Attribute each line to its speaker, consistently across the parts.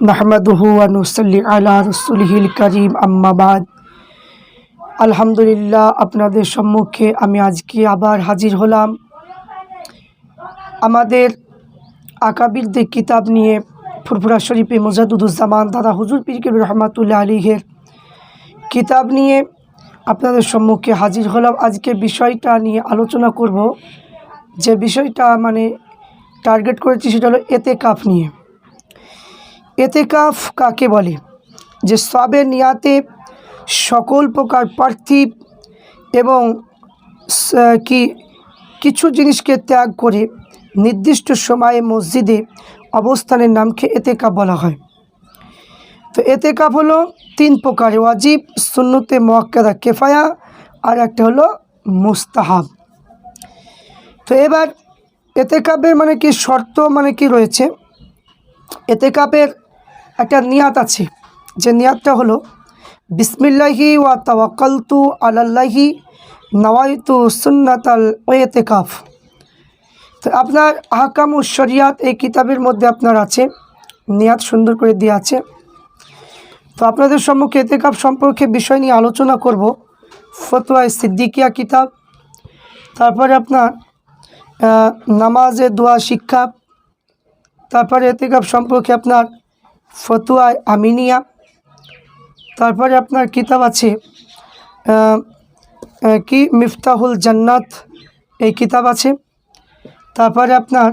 Speaker 1: নাহমাদুহু আনুসল্লি আলা রসুলহিল করিম আম্মাবাদ আলহামদুলিল্লাহ, আপনাদের সম্মুখে আমি আজকে আবার হাজির হলাম। আমাদের আকাবিরদের কিতাব নিয়ে ফুরফুরা শরীফে মোজাদুদ্দুজ্জামান দাদা হুজুর পীর কবির রহমাতুল্লাহ আলীহের কিতাব নিয়ে আপনাদের সম্মুখে হাজির হলাম। আজকে বিষয়টা নিয়ে আলোচনা করব। যে বিষয়টা মানে টার্গেট করেছি সেটা হলো এতে কাফ নিয়ে। এতেকাফ কাকে বলে? যে সবে নিয়াতে সকল প্রকার পার্থিব এবং কি, কিছু জিনিসকে ত্যাগ করে নির্দিষ্ট সময়ে মসজিদে অবস্থানের নামকে এতেকাপ বলা হয়। তো এতেকাপ হলো তিন প্রকার, ওয়াজিব, সুন্নতে মোয়াক্কাদা, কেফায়া, আর একটা হলো মুস্তাহাব। তো এবার এতেকাপের মানে কি শর্ত মানে কি রয়েছে? এতেকাপের একটা নিয়াত আছে। যে নিয়াতটা হলো, বিসমিল্লাহি ওয়া তাওয়াক্কালতু আলাল্লাহি নওয়াইতু সুন্নাতাল এতেকাফ তো আপনার আহকামু শরিয়াত এই কিতাবের মধ্যে আপনার আছে, নিয়াত সুন্দর করে দেওয়া আছে। তো আপনাদের সম্মুখে এতেকাপ সম্পর্কে বিষয় নিয়ে আলোচনা করব ফতোয়ায় সিদ্দিকিয়া কিতাব, তারপরে আপনার নামাজে দোয়া শিক্ষা, তারপরে এতেকাপ সম্পর্কে আপনার ফতুয়ায় আমিনিয়া। তারপরে আপনার কিতাব আছে কি মিফতাহুল জান্নাত, এই কিতাব আছে। তারপরে আপনার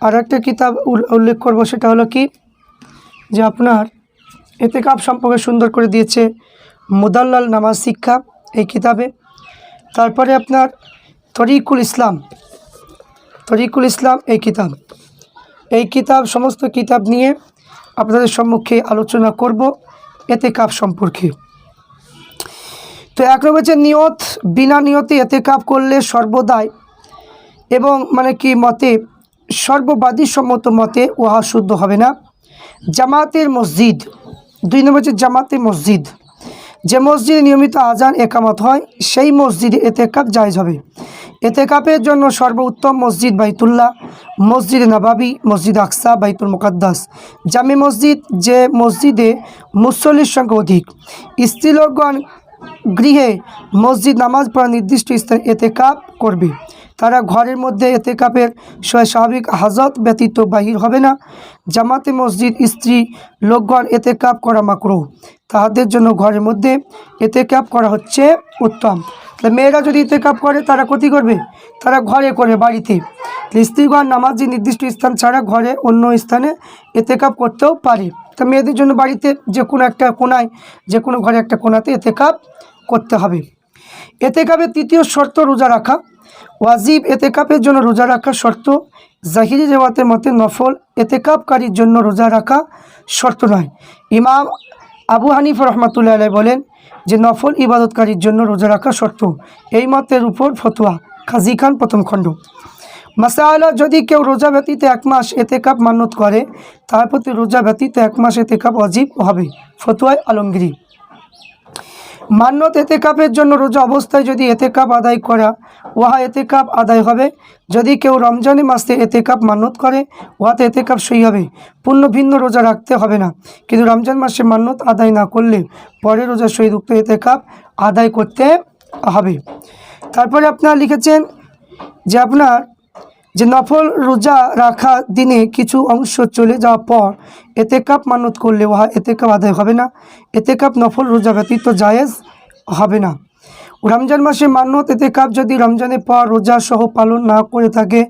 Speaker 1: আর একটা কিতাব উল- উল্লেখ করব, সেটা হলো কি? যে আপনার এতে কাপ সম্পর্কে সুন্দর করে দিয়েছে মুদাল্লাল নামাজ শিক্ষা এই কিতাবে। তারপরে আপনার তরিকুল ইসলাম তরিকুল ইসলাম এই কিতাব। এই কিতাব, সমস্ত কিতাব নিয়ে আপনাদের সম্মুখে আলোচনা করব এতে কাপ সম্পর্কে। তো এক নম্বর হচ্ছে নিয়ত, বিনা নিয়তে এতে কাপ করলে সর্বদাই এবং মানে কি মতে সর্ববাদী সম্মত মতে উহা শুদ্ধ হবে না। জামাতের মসজিদ, দুই নম্বর হচ্ছে জামাতে মসজিদ। যে মসজিদে নিয়মিত আজান, একামত হয়, সেই মসজিদে এতে কাপ জায়জ হবে। এতে কাপের জন্য সর্বোত্তম মসজিদ বাইতুল্লাহ, মসজিদ নবাবি, মসজিদ আকসা, বাইতুল মুকাদ্দাস। জামি মসজিদ যে মসজিদে মুসল্লির সংখ্যা অধিক। স্ত্রীলোকগণ গৃহে মসজিদ নামাজ পড়া নির্দিষ্ট স্থানে এতে কাপ করবে। তারা ঘরের মধ্যে এতে কাপের স্বাভাবিক হাজত ব্যতীত বাহির হবে না। জামাতে মসজিদ, স্ত্রী, লোকগণ এতে কাপ করা মাকরো তাহাদের জন্য ঘরের মধ্যে এতে কাপ করা হচ্ছে উত্তম। তাহলে মেয়েরা যদি এতে কাপ করে, তারা ক্ষতি করবে? তারা ঘরে করে বাড়িতে। স্ত্রীগণ নামাজি নির্দিষ্ট স্থান ছাড়া ঘরে অন্য স্থানে এতে কাপ করতেও পারে। তা মেয়েদের জন্য বাড়িতে যে কোনো একটা কোনায়, যে কোনো ঘরে একটা কোনাতে এতে কাপ করতে হবে। এতে কাপের তৃতীয় শর্ত রোজা রাখা। ওয়াজিব এতেকাপের জন্য রোজা রাখা শর্ত। জাহিরি রেওয়াতের মতে নফল এতেকাপকারীর জন্য রোজা রাখা শর্ত নয়। ইমাম আবু হানিফ রহমাতুল্লাহ আলাই বলেন যে নফল ইবাদতকারীর জন্য রোজা রাখা শর্ত। এই মতের উপর ফতোয়া। খাজি খান প্রথম খণ্ড। মাসালা, যদি কেউ রোজা ব্যতীত এক মাস এতে কাপ মান্যত করে, তার প্রতি রোজা ব্যতীত এক মাস এতে কাপ অজীব হবে। ফতুয়ায় আলমগিরি। মান্যত এতেকাপের জন্য রোজা অবস্থায় যদি এতেকাপ আদায় করা, উহা এতেকাপ আদায় হবে। যদি কেউ রমজানে মাসে এতেকাপ মান্যত করে, উহাতে এতেকাপ সই হবে। পূর্ণ ভিন্ন রোজা রাখতে হবে না। কিন্তু রমজান মাসে মান্যত আদায় না করলে পরে রোজা উক্ত এতেকাপ আদায় করতে হবে। তারপরে আপনারা লিখেছেন যে আপনার যে নফল রোজা রাখা দিনে কিছু অংশ চলে যাওয়ার পর এতে কাপ মানত করলে উহা এতে কাপ আদায় হবে না, এতে কাপ নফল রোজা ব্যতীত জায়েজ হবে না। রমজান মাসে মান্যত এতে কাপ যদি রমজানের পর রোজা সহ পালন না করে থাকে,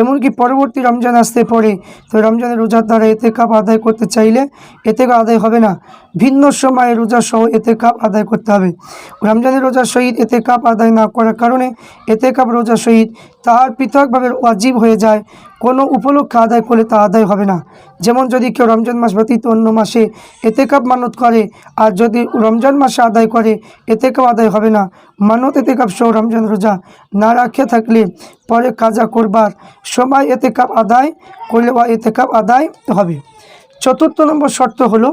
Speaker 1: এমনকি পরবর্তী রমজান আসতে পড়ে তো রমজানের রোজার দ্বারা এতে কাপ আদায় করতে চাইলে এতে কাপ আদায় হবে না। ভিন্ন সময়ে রোজা সহ এতে কাপ আদায় করতে হবে। রমজানের রোজা শহীদ এতে কাপ আদায় না করার কারণে এতে কাপ রোজা শহীদ তাহার পৃথকভাবে ওয়াজিব হয়ে যায়। কোনো উপলক্ষে আদায় করলে তা আদায় হবে না। যেমন যদি কেউ রমজান মাস ব্যতীত অন্য মাসে এতে কাপ মানত করে, আর যদি রমজান মাসে আদায় করে এতে কাপ আদায় হবে না। মানত এতে কাপ সহ রমজান রোজা না রাখে থাকলে পরে কাজা করবার সময় এতে কাপ আদায় করলে বা এতে কাপ আদায় হবে। চতুর্থ নম্বর শর্ত হলো,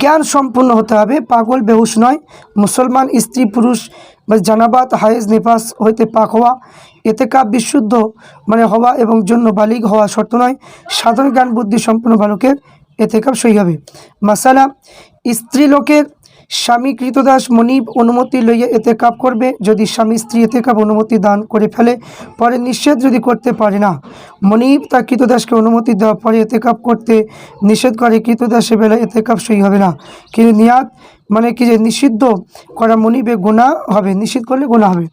Speaker 1: জ্ঞান সম্পূর্ণ হতে হবে। পাগল, বেহুশ নয়। মুসলমান, স্ত্রী, পুরুষ বা জানাবাত, হায়েজ, নিফাস হইতে পাক হওয়া এতে কাপ বিশুদ্ধ মানে হওয়া এবং জন্য বালিক হওয়া শর্ত নয়। সাধারণ জ্ঞান বুদ্ধি সম্পূর্ণ বালকের এতে কাপ সই হবে। মাসালা স্ত্রী লোকের স্বামী কৃতদাস মনিব অনুমতি লইয়া এতে কাপ করবে। যদি স্বামী স্ত্রী এতে কাপ অনুমতি দান করে ফেলে, পরে নিষেধ যদি করতে পারে না, মনিব তা কৃতদাসকে অনুমতি দেওয়ার পরে এতে কাপ করতে নিষেধ করে। কৃতদাসের বেলা এতে কাপ সই হবে না। কিন্তু নিয়াত মানে কি যে নিষিদ্ধ করা মনিবে গোনা হবে, নিষিদ্ধ করলে গোনা হবে।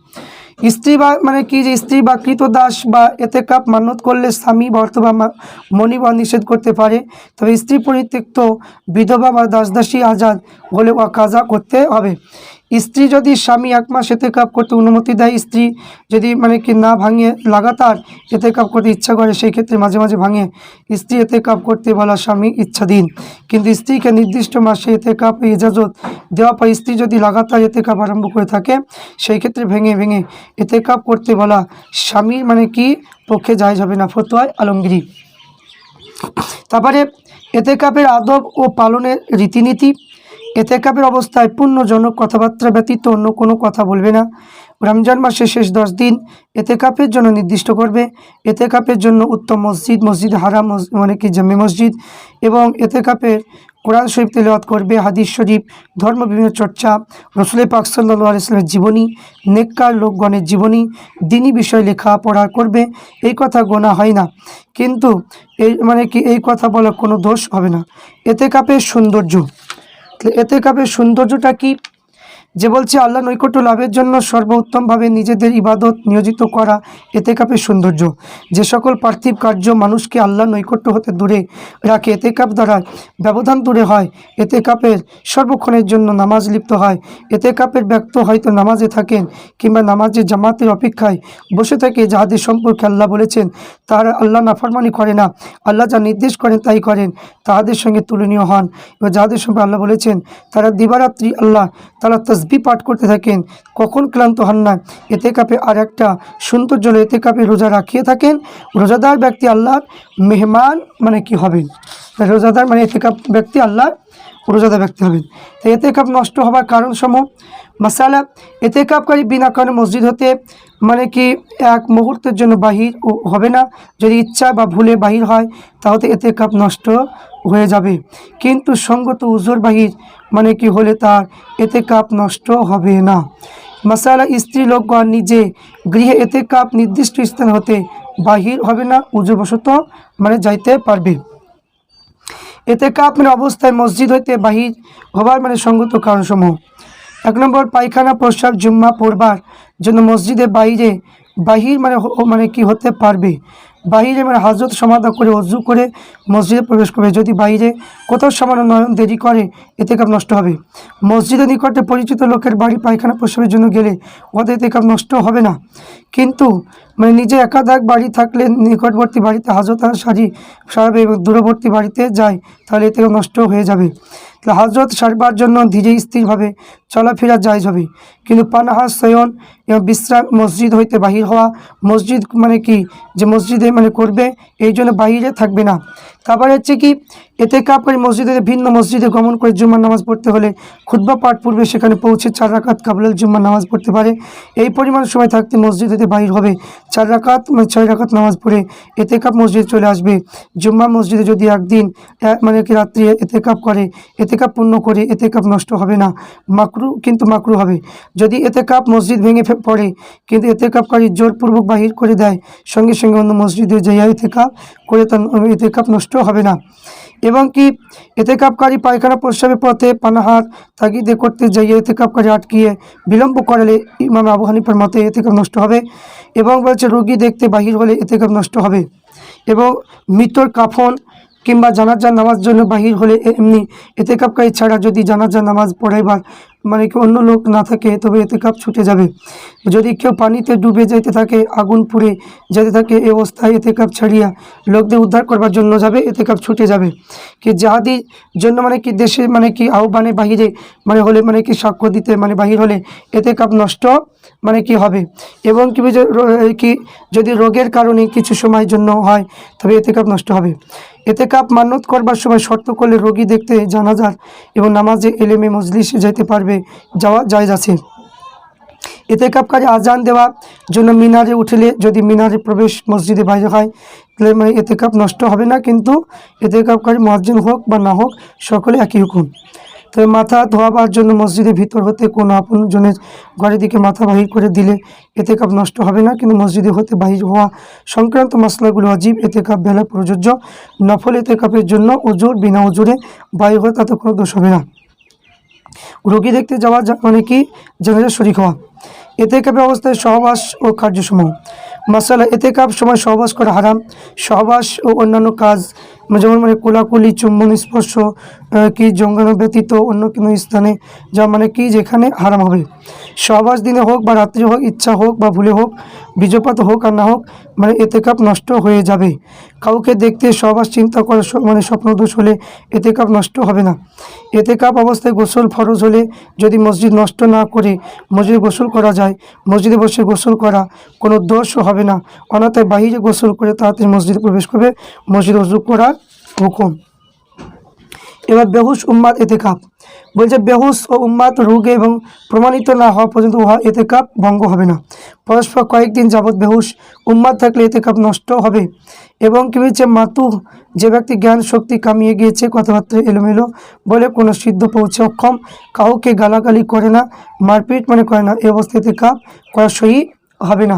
Speaker 1: স্ত্রী বা মানে কি যে স্ত্রী বা কৃত দাস বা এতে কাপ মান্যত করলে স্বামী বা অথবা মা- মনি বা নিষেধ করতে পারে। তবে স্ত্রী পরিত্যক্ত বিধবা বা দাসদাসী আজাদ হলে কাজা করতে হবে। স্ত্রী যদি স্বামী এক মাস এতে কাপ করতে অনুমতি দেয়, স্ত্রী যদি মানে কি না ভাঙিয়ে লাগাতার এতে কাপ করতে ইচ্ছা করে, সেই ক্ষেত্রে মাঝে মাঝে ভাঙে। স্ত্রী এতে কাপ করতে বলা স্বামী ইচ্ছাধীন। কিন্তু স্ত্রীকে নির্দিষ্ট মাসে এতে কাপ ইজাজত দেওয়া পর স্ত্রী যদি লাগাতার এতে কাপ আরম্ভ করে থাকে, সেই ক্ষেত্রে ভেঙে ভেঙে এতে কাপ করতে বলা স্বামীর মানে কি পক্ষে যায় যাবে না। ফতোয়ায় আলমগিরি। তারপরে এতে কাপের আদব ও পালনের রীতিনীতি। এতে কাপের অবস্থায় পূর্ণজনক কথাবার্তা ব্যতীত অন্য কোনো কথা বলবে না। রমজান মাসের শেষ দশ দিন এতে কাপের জন্য নির্দিষ্ট করবে। এতে কাপের জন্য উত্তম মসজিদ মসজিদ হারাম মানে কি, জামে মসজিদ এবং এতে কাপের কোরআন শরীফ তেলাওয়াত করবে, হাদিস শরীফ, ধর্ম বিভিন্ন চর্চা রসুল পাক সাল্লাহ আলাইসলামের জীবনী, নেককার লোকগণের জীবনী, দিনী বিষয় লেখা পড়া করবে। এই কথা গোনা হয় না। কিন্তু এই মানে কি, এই কথা বলা কোনো দোষ হবে না। এতে কাপের সৌন্দর্য এতে কাপের সৌন্দর্যটা কি যে বলছে, আল্লাহ নৈকট্য লাভের জন্য সর্বোত্তমভাবে নিজেদের ইবাদত নিয়োজিত করা এতে কাপের সৌন্দর্য। যে সকল পার্থিব কার্য মানুষকে আল্লাহ নৈকট্য হতে দূরে রাখে, এতে কাপ দ্বারা ব্যবধান দূরে হয়, এতে কাপের সর্বক্ষণের জন্য নামাজ লিপ্ত হয়, এতে কাপের ব্যক্ত হয়তো নামাজে থাকেন কিংবা নামাজে জামাতের অপেক্ষায় বসে থাকে যাহাদের সম্পর্কে আল্লাহ বলেছেন তারা আল্লাহ নাফরমানি করে না। আল্লাহ যা নির্দেশ করেন তাই করেন, তাহাদের সঙ্গে তুলনীয় হন। এবার যাহাদের সম্পর্কে আল্লাহ বলেছেন, তারা দিবারাত্রি আল্লাহ, তারা তসবি পাঠ করতে থাকেন, কখন ক্লান্ত হন না। এতে কাপে আর একটা সৌন্দর্য হলো, এতে কাপে রোজা রাখিয়ে থাকেন। রোজাদার ব্যক্তি আল্লাহর মেহমান মানে কি হবেন? রোজাদার মানে এতে কাপ ব্যক্তি আল্লাহর রোজাদার ব্যক্তি হবেন। তো এতে কাপ নষ্ট হবার কারণ সমূহ মাসালা, এতে কাপকারী বিনা কারণে মসজিদ হতে মানে কি এক মুহূর্তের জন্য বাহির হবে না। যদি ইচ্ছা বা ভুলে বাহির হয়, তাহলে এতে কাপ নষ্ট হয়ে যাবে। কিন্তু সঙ্গত উজোর বাহির মানে কি হলে তার এতে কাপ নষ্ট হবে না। মাসালা স্ত্রী লোকগণ নিজে গৃহে এতে কাপ নির্দিষ্ট স্থান হতে বাহির হবে না, উজোবশত মানে যাইতে পারবে। এতে কাপ মানে অবস্থায় মসজিদ হইতে বাহির হবার মানে সঙ্গত কারণসমূহ। এক নম্বর, পায়খানা, প্রস্রাব, জুম্মা পড়বার জন্য মসজিদের বাইরে বাহির মানে মানে কি হতে পারবে? বাহিরে মানে হজরত সমাধা করে অজু করে মসজিদে প্রবেশ করবে। যদি বাইরে কোথাও সামান্য নয়ন দেরি করে, এতে কাপ নষ্ট হবে। মসজিদের নিকটে পরিচিত লোকের বাড়ি, পায়খানা প্রসবের জন্য গেলে ওদের এতে কাপ নষ্ট হবে না। কিন্তু মানে নিজে একাধাক বাড়ি থাকলে নিকটবর্তী বাড়িতে আর সারি সারাবে এবং দূরবর্তী বাড়িতে যায়, তাহলে এতে নষ্ট হয়ে যাবে। তাহলে হাজত সারবার জন্য ধীরে স্থিরভাবে চলাফেরা যায় যাবে কিন্তু পানাহার শয়ন এবং বিশ্রাম মসজিদ হইতে বাহির হওয়া, মসজিদ মানে কি? যে মসজিদে মানে করবে, এই জন্য বাহিরে থাকবে না। তারপরে হচ্ছে কি, এতে কাপ করে মসজিদে ভিন্ন মসজিদে গমন করে জুম্মার নামাজ পড়তে হলে খুদ্া পাঠ পূর্বে সেখানে পৌঁছে চার রাকাত কাবলাল জুম্মার নামাজ পড়তে পারে। এই পরিমাণ সময় থাকতে মসজিদ হতে বাহির হবে। চার রাকাত মানে ছয় রাকাত নামাজ পড়ে এতে কাপ মসজিদে চলে আসবে। জুম্মা মসজিদে যদি একদিন মানে কি রাত্রি এতে কাপ করে, এতে কাপ পূর্ণ করে এতে কাপ নষ্ট হবে না। মাকরু, কিন্তু মাকরু হবে। যদি এতে কাপ মসজিদ ভেঙে পড়ে, কিন্তু এতে কাপকারী জোরপূর্বক বাহির করে দেয়, সঙ্গে সঙ্গে অন্য মসজিদে যাইয়া এতে কাপ করে তার, এতে কাপ নষ্ট হবে না। এবং কি এতে কাপকারী পায়খানা প্রস্রাবের পথে পানাহার তাগিদে করতে যাইয়ে এতে কাপকারী আটকিয়ে বিলম্ব করালে ইমাম আবু হানিফার মতে এতে কাপ নষ্ট হবে এবং বলছে, রোগী দেখতে বাহির হলে এতে কাপ নষ্ট হবে। এবং মৃতর কাফন কিংবা জানাজার নামাজ জন্য বাহির হলে এমনি এতে কাপকারী ছাড়া যদি জানাজার নামাজ পড়াইবার মানে কি অন্য লোক না থাকে, তবে এতে কাপ ছুটে যাবে। যদি কেউ পানিতে ডুবে যেতে থাকে, আগুন পুড়ে যেতে থাকে, এ অবস্থায় এতে কাপ ছাড়িয়া লোকদের উদ্ধার করবার জন্য যাবে, এতে কাপ ছুটে যাবে। কি যাহাদি জন্য মানে কি দেশে মানে কি আহ্বানে বাহিরে মানে হলে মানে কি সাক্ষ্য দিতে মানে বাহির হলে এতে কাপ নষ্ট মানে কি হবে? এবং কি কি যদি রোগের কারণে কিছু সময়ের জন্য হয়, তবে এতে কাপ নষ্ট হবে। এতে কাপ মান্যত করবার সময় শর্ত করলে রোগী দেখতে জানাজার এবং নামাজে এলেমে মজলিসে যেতে পারবে। যাওয়া যায় আছে এতে কাপকারী আজান দেওয়ার জন্য মিনারে উঠলে যদি মিনারে প্রবেশ মসজিদে বাইরে হয়, তাহলে মানে এতে কাপ নষ্ট হবে না, কিন্তু এতে কাপকারী মসজিদ হোক বা না হোক, সকলে একই হুকুম। তবে মাথা ধোয়াবার জন্য মসজিদের ভিতর হতে কোনো আপনজনের ঘরের দিকে মাথা বাহির করে দিলে এতে কাপ নষ্ট হবে না, কিন্তু মসজিদে হতে বাহির হওয়া সংক্রান্ত মশলাগুলো অজীব, এতে কাপ বেলা প্রযোজ্য। নফল এতে কাপের জন্য ওজোর, বিনা ওজোরে বায়ু হয় তাতে কোনো দোষ হবে না। রোগী দেখতে যাওয়া যা- মানে কি? জানাজা শরিক হওয়া। এতে কাপের অবস্থায় সহবাস ও কার্যসমূহ। মাসালা এতে কাপ সময় সহবাস করা হারাম। সহবাস ও অন্যান্য কাজ মানে যেমন মানে কোলাকুলি, চুম্বন স্পর্শ কি জঙ্গল ব্যতীত অন্য কোনো স্থানে যা মানে কি? যেখানে হারাম হবে। সহবাস দিনে হোক বা রাত্রে হোক, ইচ্ছা হোক বা ভুলে হোক, বীজপাত হোক আর না হোক মানে এতে কাপ নষ্ট হয়ে যাবে। কাউকে দেখতে সহবাস চিন্তা করা স- মানে স্বপ্নদোষ হলে এতে কাপ নষ্ট হবে না। এতে কাপ অবস্থায় গোসল ফরজ হলে যদি মসজিদ নষ্ট না করে মসজিদে গোসল করা যায়, মসজিদে বসে গোসল করা কোনো দোষ হবে না। অনাথায় বাহিরে গোসল করে তাড়াতাড়ি মসজিদে প্রবেশ করবে। মসজিদ অজু করার হুকুম। এবার বেহুশ উম্মাদ এতে কাপ বলছে, বেহুশ ও উম্মাদ রোগে এবং প্রমাণিত না হওয়া পর্যন্ত উহা এতে কাপ ভঙ্গ হবে না। পরস্পর কয়েকদিন যাবৎ বেহুশ উম্মাদ থাকলে এতে কাপ নষ্ট হবে এবং কি হয়েছে মাতু, যে ব্যক্তি জ্ঞান, শক্তি কামিয়ে গিয়েছে, কথাবার্তা এলোমেলো বলে কোনো সিদ্ধ পৌঁছে অক্ষম, কাউকে গালাগালি করে না, মারপিট মানে করে না অবস্থায় এতে কাপ করা সহি হবে না।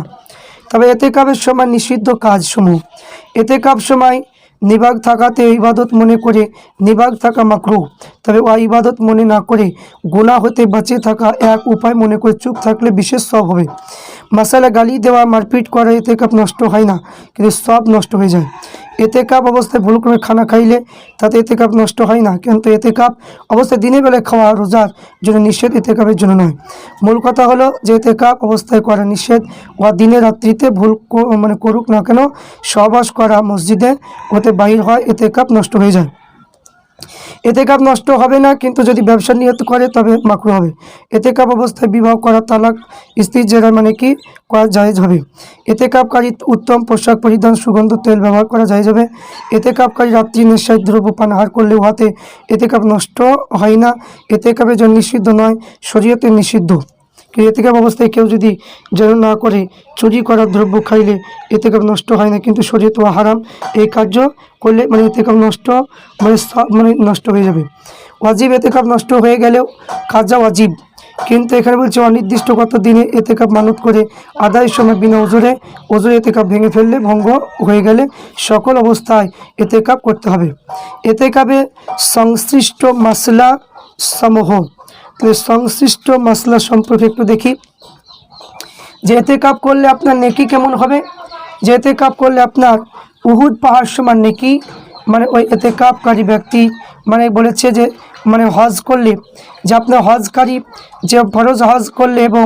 Speaker 1: তবে এতে কাপের সময় নিষিদ্ধ কাজসমূহ। এতে কাপ সময় নিবাগ থাকাতে ইবাদত মনে করে, নিবাগ থাকা মাকরু। তবে ওয়া ইবাদত মনে না করে গুণা হতে বাঁচে থাকা এক উপায় মনে করে চুপ থাকলে বিশেষ সব হবে। মশালা গালি দেওয়া, মারপিট করা, এতে কাপ নষ্ট হয় না, কিন্তু সব নষ্ট হয়ে যায়। এতে কাপ অবস্থায় ভুল করে খানা খাইলে তাতে এতে কাপ নষ্ট হয় না। কিন্তু এতে কাপ অবস্থায় দিনের বেলায় খাওয়া রোজার জন্য নিষেধ এতে কাপের জন্য নয়। মূল কথা হলো যে এতে কাপ অবস্থায় করা নিষেধ বা দিনে রাত্রিতে ভুল মানে করুক না কেন, সহবাস করা মসজিদে ওতে বাহির হয় এতে কাপ নষ্ট হয়ে যায়। এতে কাপ নষ্ট হবে না, কিন্তু যদি ব্যবসা নিয়ত করে, তবে মাকরু হবে। এতে কাপ অবস্থায় বিবাহ করা তালাক স্ত্রীর জেরা মানে কি? করা জায়েজ হবে। এতে কাপকারী উত্তম পোশাক পরিধান, সুগন্ধ, তেল ব্যবহার করা জায়েজ হবে। এতে কাপকারী রাত্রি নিঃশ্বাস দ্রব্য পানাহার করলে উহাতে এতে কাপ নষ্ট হয় না। এতে কাপের জন্য নিষিদ্ধ নয়, শরীয়তে নিষিদ্ধ। কিন্তু এতে কাপ অবস্থায় কেউ যদি যেন না করে, চুরি করার দ্রব্য খাইলে এতে কাপ নষ্ট হয় না, কিন্তু শরীয়ত ও হারাম এই কার্য করলে মানে এতে কাপ নষ্ট মানে মানে নষ্ট হয়ে যাবে। ওয়াজিব এতে কাপ নষ্ট হয়ে গেলেও কাজা ওয়াজিব। কিন্তু এখানে বলছে, অনির্দিষ্ট কত দিনে এতে কাপ মানত করে আদায়ের সময় বিনা ওজোরে ওজোরে এতে কাপ ভেঙে ফেললে ভঙ্গ হয়ে গেলে সকল অবস্থায় এতে কাপ করতে হবে। এতে কাপে সংশ্লিষ্ট মাসলা সমূহ সংশ্লিষ্ট মশলা সম্পর্কে একটু দেখি। যে এতে কাপ করলে আপনার নেকি কেমন হবে? যে এতে কাপ করলে আপনার উহুদ পাহাড় সমান নেকি? মানে ওই এতে কাপকারী ব্যক্তি মানে বলেছে যে মানে হজ করলে, যে আপনার হজকারী, যে ফরজ হজ করলে এবং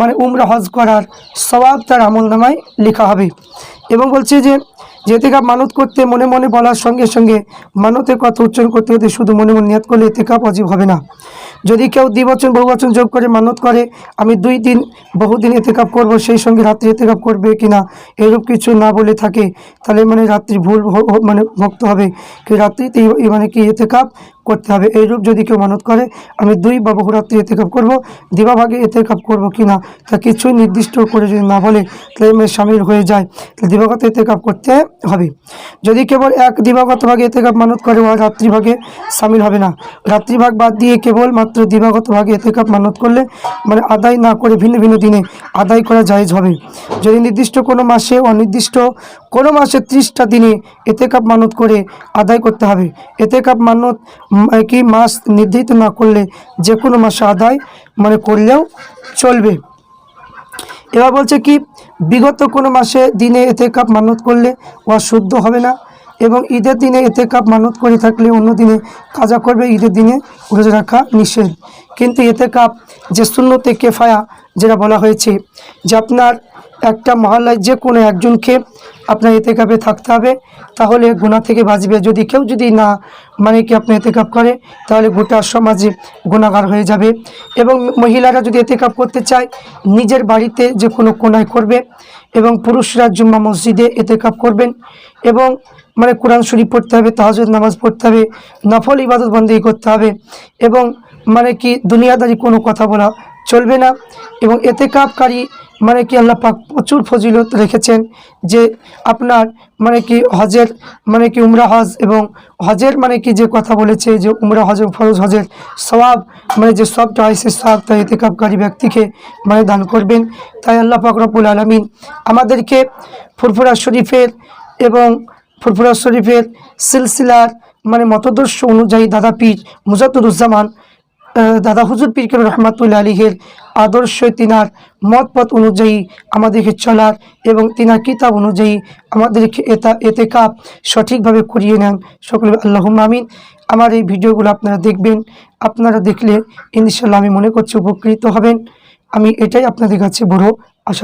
Speaker 1: মানে উমরা হজ করার স্বভাব তার আমল নামায় লেখা হবে। এবং বলছে যে যে কাপ মানত করতে মনে মনে বলার সঙ্গে সঙ্গে মানতের কথা উচ্চারণ করতে করতে শুধু মনে মনে নিয়াত করলে এতে কাপ অজীব হবে না। যদি কেউ দ্বিবচন, বহুবচন যোগ করে মানত করে, আমি দুই দিন, বহুদিন এতেকাপ করব, সেই সঙ্গে রাত্রি এতেকাপ করবে কিনা এরূপ কিছু না বলে থাকে, তাহলে মানে রাত্রি ভুল মানে ভক্ত হবে। কি রাত্রিতে মানে কি এতেকাপ করতে হবে। এইরূপ যদি কেউ মানত করে আমি দুই বা বহুরাত্রি এতেকাপ করব দিবাভাগে এতেকাপ করব কিনা তা কিছুই নির্দিষ্ট করে যদি না বলে তাহলে সামিল হয়ে যায় তাহলে দিবাগত এতেকাপ করতে হবে। যদি কেবল এক দিবাগত ভাগে এতেকাপ মানত করে ও রাত্রিভাগে সামিল হবে না। রাত্রিভাগ বাদ দিয়ে কেবল মাত্র দিবাগত ভাগে এতেকাপ মানত করলে মানে আদায় না করে ভিন্ন ভিন্ন দিনে আদায় করা জায়েজ হবে। যদি নির্দিষ্ট কোনো মাসে অনির্দিষ্ট কোনো মাসে ত্রিশটা দিনে এতেকাপ মানত করে আদায় করতে হবে। এতেকাপ মানত উম, কি মাস নির্ধারিত না করলে যে কোনো মাসে আদায় মানে করলেও চলবে। এবার বলছে কি, বিগত কোনো মাসে দিনে এতে কাপ মানত করলে ওয়া শুদ্ধ হবে না এবং ঈদের দিনে এতে কাপ মানত করে থাকলে অন্য দিনে কাজা করবে, ঈদের দিনে রোজা রাখা নিষেধ। কিন্তু এতে কাপ যে শূন্যতে কেফায়া যেটা বলা হয়েছে যে আপনার একটা মহল্লায় যে কোনো একজনকে আপনার এতে কাপে থাকতে হবে তাহলে গুণা থেকে বাঁচবে। যদি কেউ যদি না মানে কি আপনি এতে কাপ করে, তাহলে গোটা সমাজে গুণাগার হয়ে যাবে। এবং মহিলারা যদি এতে কাপ করতে চায়, নিজের বাড়িতে যে কোনো কোনায় করবে এবং পুরুষরা জুম্মা মসজিদে এতে কাপ করবেন এবং মানে কোরআন শরীফ পড়তে হবে তাহাজুদ নামাজ পড়তে হবে, নফল ইবাদত বন্দী করতে হবে এবং মানে কি দুনিয়াদারি কোনো কথা বলা চলবে না। এবং এতে কাপকারী মানে কি আল্লাহ পাক প্রচুর ফজিলত রেখেছেন যে আপনার মানে কি হজের মানে কি উমরা হজ এবং হজের মানে কি যে কথা বলেছে যে উমরা হজ ফরজ হজের সওয়াব মানে যে সবটা হয় সে সবটা এতে কাপকারী ব্যক্তিকে মানে দান করবেন। তাই আল্লাহ পাক রব্বুল আলমিন আমাদেরকে ফুরফুরা শরীফের এবং ফুরফুরা শরীফের সিলসিলার মানে মতদর্শ অনুযায়ী দাদা পীর মুজাদ্দুজ্জামান আহ, দাদা হুজুর পীর রহমাতুল্লা আলীহের আদর্শ তিনার মত পথ অনুযায়ী আমাদেরকে চলার এবং তিনার কিতাব অনুযায়ী আমাদেরকে এটা এতে কাপ সঠিকভাবে করিয়ে নেন। সকলে আল্লাহ মামিন আমার এই ভিডিওগুলো আপনারা দেখবেন। আপনারা দেখলে ইনশাল্লাহ আমি মনে করছি উপকৃত হবেন। আমি এটাই আপনাদের কাছে বড় আশা